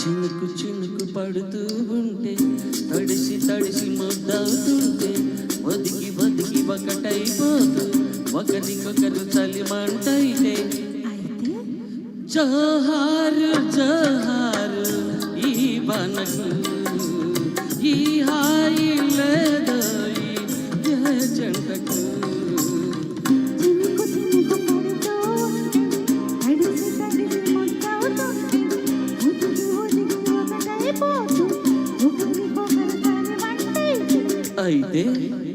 చినుకు చినుకు పడుతూ ఉంటే తడిసి తడిసి ముద్దవుతుంటే ఒదిగి ఒదిగి ఒకటైపోతూ ఒకరికొకరు చలిమంటైతే జహారు జహారు ఈ బనకు ఈ హాయి లేదో ఈ జంటకు. いで。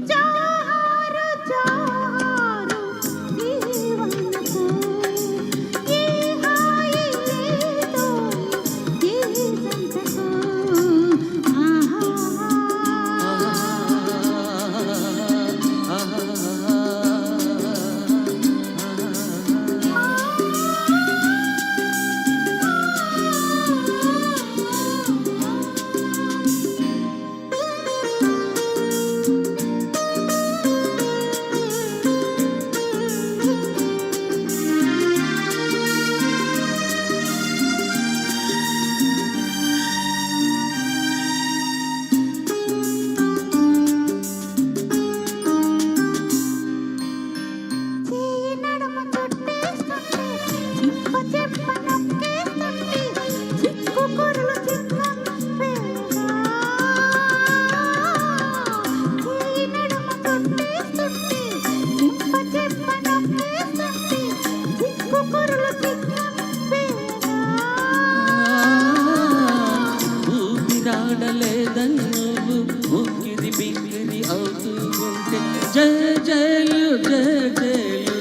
కథలు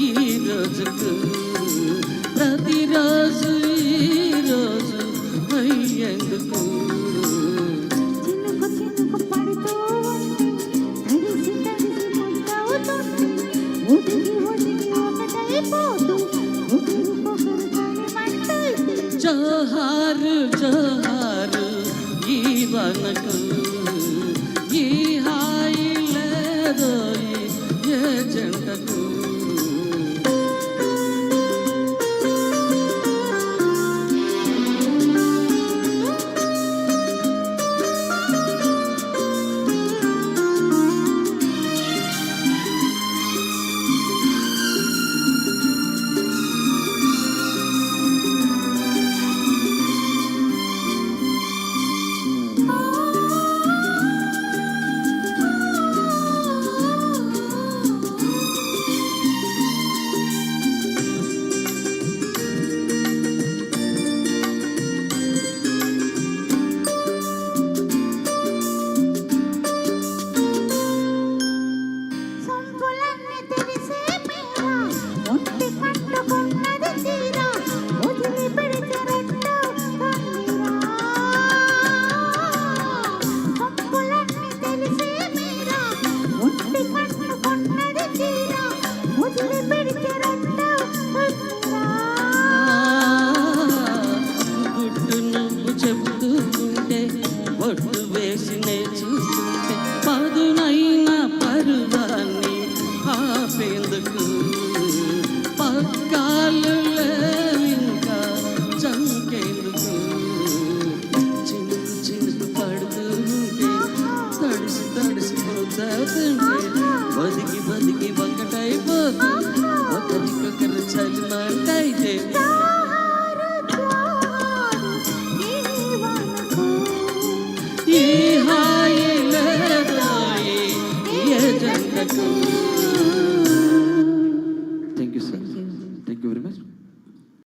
ఈ రోజుకు ప్రతిరోజు ఈ రోజు అయ్యేందుకు. జోహారు జోహారు ఈ వనకు ఆపేందుకు పక్కాలు ఇంకా చంకేందుకు? చినుకు చినుకు పడుతుంటే తడిసి తడిసిపోతుంది